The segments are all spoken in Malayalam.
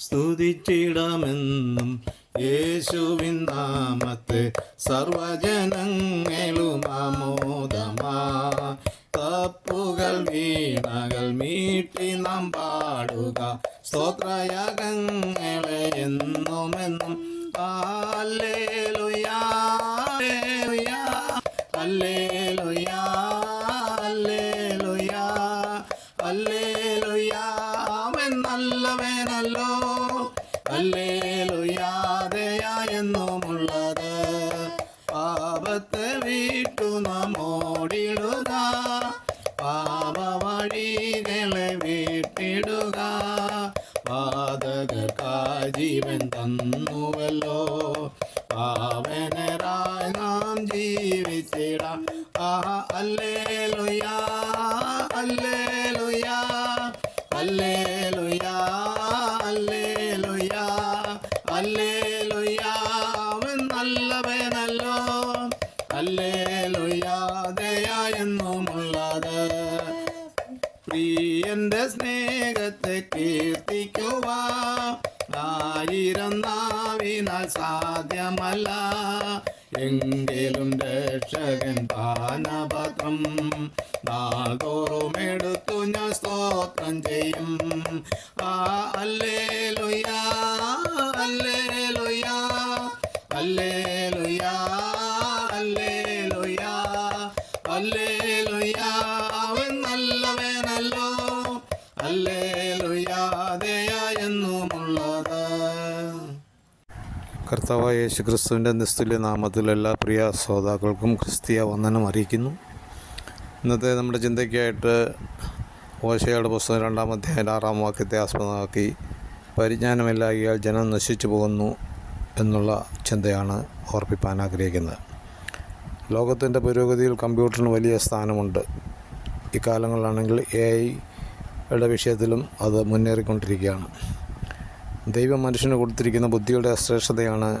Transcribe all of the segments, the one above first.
സ്തുതിച്ചിടമെന്നും യേശുവിൻ നാമത്തെ സർവജനങ്ങളും ആമോദമാ. തപ്പുകൾ വീണകൾ മീട്ടി നാം പാടുക. സ്തോത്രയാഗങ്ങളെ എന്നുമെന്നും ഹല്ലേലൂയാ ഹല്ലേലൂയാ. പാപത്തെ വീട്ടു നമ്മോടിടുക പാപവഴികളെ വീട്ടിടുക. പാതകർക്കാ ജീവൻ തന്നുവല്ലോ. പാവനരായി നാം ജീവിച്ചിടാം. ആ അല്ലേലുയാ അല്ലേലുയാ പ്രിയന്റെ സ്നേഹത്തെ കീർത്തിക്കുക ആയിരം നാവിനാൽ സാധ്യമല്ല. എങ്കിലും രക്ഷകൻ പാനപത്രം നാൾതോറും എടുത്തു ഞാൻ സ്തോത്രം ചെയ്യും. ആ അല്ലേ ലുയാ അല്ലേ ലുയാ അല്ലേലുയാ അല്ലേലുയാ. കർത്താവായ യേശു ക്രിസ്തുവിന്റെ നിസ്തുല്യ നാമത്തിൽ എല്ലാ പ്രിയ ശ്രോതാക്കൾക്കും ക്രിസ്തീയ വന്ദനം അറിയിക്കുന്നു. ഇന്നത്തെ നമ്മുടെ ചിന്തയ്ക്കായിട്ട് ഓശയുടെ പുസ്തകം രണ്ടാം അധ്യായം ആറാം വാക്യത്തെ ആസ്പദമാക്കി പരിജ്ഞാനമില്ലാകിയാൽ ജനം നശിച്ചു പോകുന്നു എന്നുള്ള ചിന്തയാണ് ഓർപ്പിപ്പാൻ ആഗ്രഹിക്കുന്നത്. ലോകത്തിന്റെ പുരോഗതിയിൽ കമ്പ്യൂട്ടറിന് വലിയ സ്ഥാനമുണ്ട്. ഇക്കാലങ്ങളിലാണെങ്കിൽ എ ഐയുടെ വിഷയത്തിലും അത് മുന്നേറിക്കൊണ്ടിരിക്കുകയാണ്. ദൈവം മനുഷ്യന് കൊടുത്തിരിക്കുന്ന ബുദ്ധിയുടെ ശ്രേഷ്ഠതയാണ്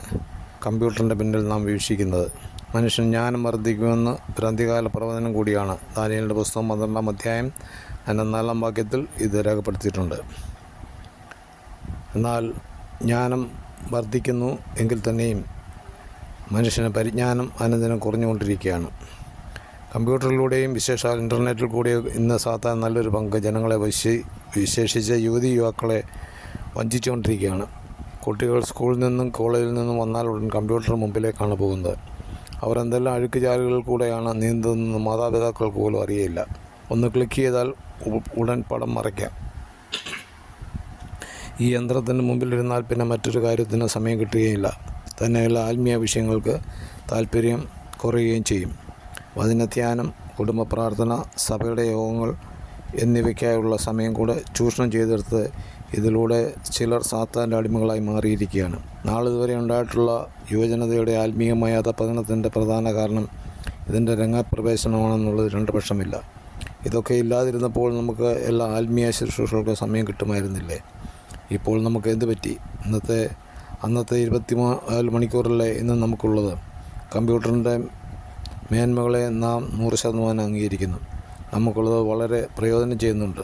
കമ്പ്യൂട്ടറിന്റെ പിന്നിൽ നാം വീക്ഷിക്കുന്നത്. മനുഷ്യൻ ജ്ഞാനം വർദ്ധിക്കുമെന്ന് ഭ്രാന്തികാല പ്രവചനം കൂടിയാണ്. ദാനിയലിന്റെ പുസ്തകം പന്ത്രണ്ടാം അധ്യായം അതിന്റെ നാലാം വാക്യത്തിൽ ഇത് രേഖപ്പെടുത്തിയിട്ടുണ്ട്. എന്നാൽ ജ്ഞാനം വർദ്ധിക്കുന്നു എങ്കിൽ തന്നെയും മനുഷ്യന് പരിജ്ഞാനം അനുദിനം കുറഞ്ഞുകൊണ്ടിരിക്കുകയാണ്. കമ്പ്യൂട്ടറിലൂടെയും വിശേഷാൽ ഇന്റർനെറ്റിൽ കൂടെയും ഇന്ന് സാധാരണ നല്ലൊരു പങ്ക് ജനങ്ങളെ വിശേ വിശേഷിച്ച് യുവതി യുവാക്കളെ വഞ്ചിച്ചുകൊണ്ടിരിക്കുകയാണ്. കുട്ടികൾ സ്കൂളിൽ നിന്നും കോളേജിൽ നിന്നും വന്നാൽ ഉടൻ കമ്പ്യൂട്ടർ മുമ്പിലേക്കാണ് പോകുന്നത്. അവർ എന്തെല്ലാം അഴുക്കുചാലുകളിൽ കൂടെയാണ് നീന്തുന്നതെന്ന് മാതാപിതാക്കൾക്ക് പോലും അറിയില്ല. ഒന്ന് ക്ലിക്ക് ചെയ്താൽ ഉടൻ പടം മറയ്ക്കാം. ഈ യന്ത്രത്തിന് മുമ്പിലിരുന്നാൽ പിന്നെ മറ്റൊരു കാര്യത്തിന് സമയം കിട്ടുകയില്ല. തന്നെയുള്ള ആത്മീയ വിഷയങ്ങൾക്ക് താല്പര്യം കുറയുകയും ചെയ്യും. വചനധ്യാനം കുടുംബ പ്രാർത്ഥന സഭയുടെ യോഗങ്ങൾ എന്നിവയ്ക്കായുള്ള സമയം കൂടെ ചൂഷണം ചെയ്തെടുത്ത് ഇതിലൂടെ ചിലർ സാത്താന്റെ അടിമകളായി മാറിയിരിക്കുകയാണ്. നാളിതുവരെ ഉണ്ടായിട്ടുള്ള യുവജനതയുടെ ആത്മീയമായ അധപതനത്തിന്റെ പ്രധാന കാരണം ഇതിന്റെ രംഗപ്രവേശനമാണെന്നുള്ളത് രണ്ട് പക്ഷമില്ല ഇതൊക്കെ ഇല്ലാതിരുന്നപ്പോൾ നമുക്ക് എല്ലാ ആത്മീയ ശുശ്രൂഷകൾക്കും സമയം കിട്ടുമായിരുന്നില്ലേ? ഇപ്പോൾ നമുക്ക് എന്ത് പറ്റി? ഇന്നത്തെ അന്നത്തെ ഇരുപത്തി നാല് മണിക്കൂറല്ലേ ഇന്ന് നമുക്കുള്ളത്? കമ്പ്യൂട്ടറിന്റെ മേന്മകളെ നാം നൂറ് ശതമാനം അംഗീകരിക്കുന്നു. നമുക്കുള്ളത് വളരെ പ്രയോജനം ചെയ്യുന്നുണ്ട്.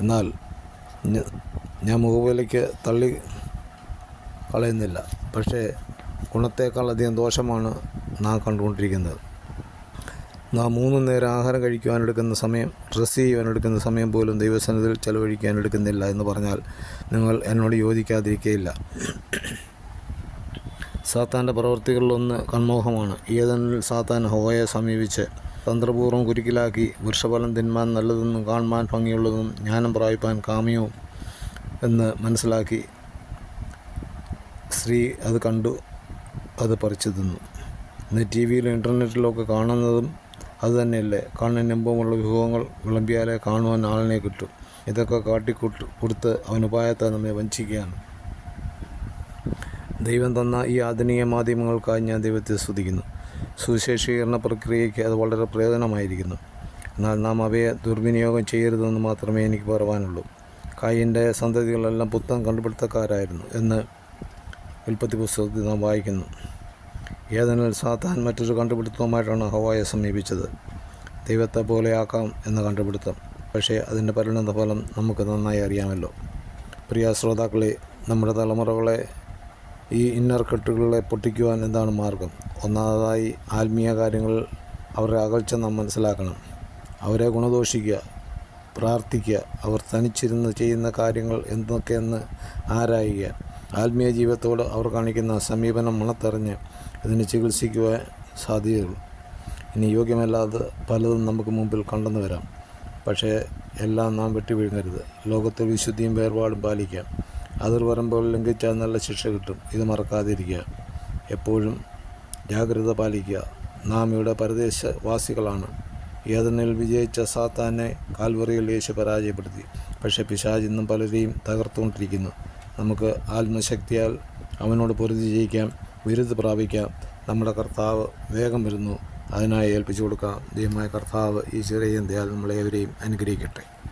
എന്നാൽ ഞാൻ മുഖവിലേക്ക് തള്ളി കളയുന്നില്ല. പക്ഷേ ഗുണത്തേക്കാളധികം ദോഷമാണ് നാം കണ്ടുകൊണ്ടിരിക്കുന്നത്. നാം മൂന്ന് നേരം ആഹാരം കഴിക്കുവാനെടുക്കുന്ന സമയം ഡ്രസ്സ് ചെയ്യുവാനെടുക്കുന്ന സമയം പോലും ദൈവസന്നിധിയിൽ ചെലവഴിക്കാനെടുക്കുന്നില്ല എന്ന് പറഞ്ഞാൽ നിങ്ങൾ എന്നോട് യോജിക്കാതിരിക്കുകയില്ല സാത്താന്റെ പ്രവൃത്തികളിലൊന്ന് കൺമോഹമാണ്. ഏതെങ്കിലും സാത്താൻ ഹോയെ സമീപിച്ച് തന്ത്രപൂർവം കുരുക്കിലാക്കി വൃക്ഷഫലം തിന്മാൻ നല്ലതെന്നും കാണുവാൻ ഭംഗിയുള്ളതും ജ്ഞാനം പ്രായപ്പാൻ കാമ്യവും എന്ന് മനസ്സിലാക്കി സ്ത്രീ അത് കണ്ടു അത് പറിച്ചു തിന്നു. ഇന്ന് ടി വിയിലും ഇന്റർനെറ്റിലുമൊക്കെ കാണുന്നതും അതുതന്നെയല്ലേ കണ്ണിന് നിമ്പമുള്ള വിഭവങ്ങൾ വിളമ്പിയാലേ കാണുവാൻ ആളിനെ കിട്ടും. ഇതൊക്കെ കാട്ടിക്കൂട്ട് കൊടുത്ത് അവനുപായത്തെ നമ്മെ വഞ്ചിക്കുകയാണ്. ദൈവം തന്ന ഈ ആധുനിക മാധ്യമങ്ങൾക്കായി ഞാൻ ദൈവത്തെ സ്തുതിക്കുന്നു. സുവിശേഷീകരണ പ്രക്രിയയ്ക്ക് അത് വളരെ പ്രയോജനമായിരിക്കുന്നു. എന്നാൽ നാം അവയെ ദുർവിനിയോഗം ചെയ്യരുതെന്ന് മാത്രമേ എനിക്ക് പറയാനുള്ളൂ. കായിന്റെ സന്തതികളെല്ലാം പുത്തൻ കണ്ടുപിടുത്തക്കാരായിരുന്നു എന്ന് ഉൽപ്പത്തി പുസ്തകത്തിൽ നാം വായിക്കുന്നു. ഏതെങ്കിലും സാത്താൻ മറ്റൊരു കണ്ടുപിടുത്തവുമായിട്ടാണ് ഹവായെ സമീപിച്ചത്. ദൈവത്തെ പോലെയാക്കാം എന്ന കണ്ടുപിടുത്തം. പക്ഷേ അതിന്റെ പരിണിത ഫലം നമുക്ക് നന്നായി അറിയാമല്ലോ. പ്രിയ ശ്രോതാക്കളെ നമ്മുടെ തലമുറകളെ ഈ ഇന്നർ കെട്ടുകളെ പൊട്ടിക്കുവാൻ എന്താണ് മാർഗം? ഒന്നാമതായി ആത്മീയ കാര്യങ്ങൾ അവരുടെ അകൽച്ച നാം മനസ്സിലാക്കണം. അവരെ ഗുണദോഷിക്കുക പ്രാർത്ഥിക്കുക അവർ തനിച്ചിരുന്ന് ചെയ്യുന്ന കാര്യങ്ങൾ എന്തൊക്കെയെന്ന് ആരായുക. ആത്മീയ ജീവിതത്തോട് അവർ കാണിക്കുന്ന സമീപനം മണത്തെറിഞ്ഞ് ഇതിന് ചികിത്സിക്കുവാൻ സാധ്യതയുള്ളൂ. ഇനി യോഗ്യമല്ലാതെ പലതും നമുക്ക് മുമ്പിൽ കണ്ടെന്ന് വരാം. പക്ഷേ എല്ലാം നാം വെട്ടിവിഴുങ്ങരുത് ലോകത്തെ വിശുദ്ധിയും വേർപാടും പാലിക്കാം. അതിർവരമ്പുകൾ ലംഘിച്ചാൽ നല്ല ശിക്ഷ കിട്ടും. ഇത് മറക്കാതിരിക്കുക. എപ്പോഴും ജാഗ്രത പാലിക്കുക. നാം ഇവിടെ പരദേശവാസികളാണ്. ഏതനിൽ വിജയിച്ച സാത്താനെ കാൽവറിയിൽ യേശു പരാജയപ്പെടുത്തി. പക്ഷേ പിശാജ് ഇന്നും പലരെയും തകർത്തുകൊണ്ടിരിക്കുന്നു. നമുക്ക് ആത്മശക്തിയാൽ അവനോട് പൊരുതി ജയിക്കാം വിരുദ്ധ പ്രാപിക്കാം. നമ്മുടെ കർത്താവ് വേഗം വരുന്നു. അതിനായി ഏൽപ്പിച്ചു കൊടുക്കാം. ദൈവമായ കർത്താവ് ഈ ചെറിയ ദയാൽ നമ്മളേവരെയും അനുഗ്രഹിക്കട്ടെ.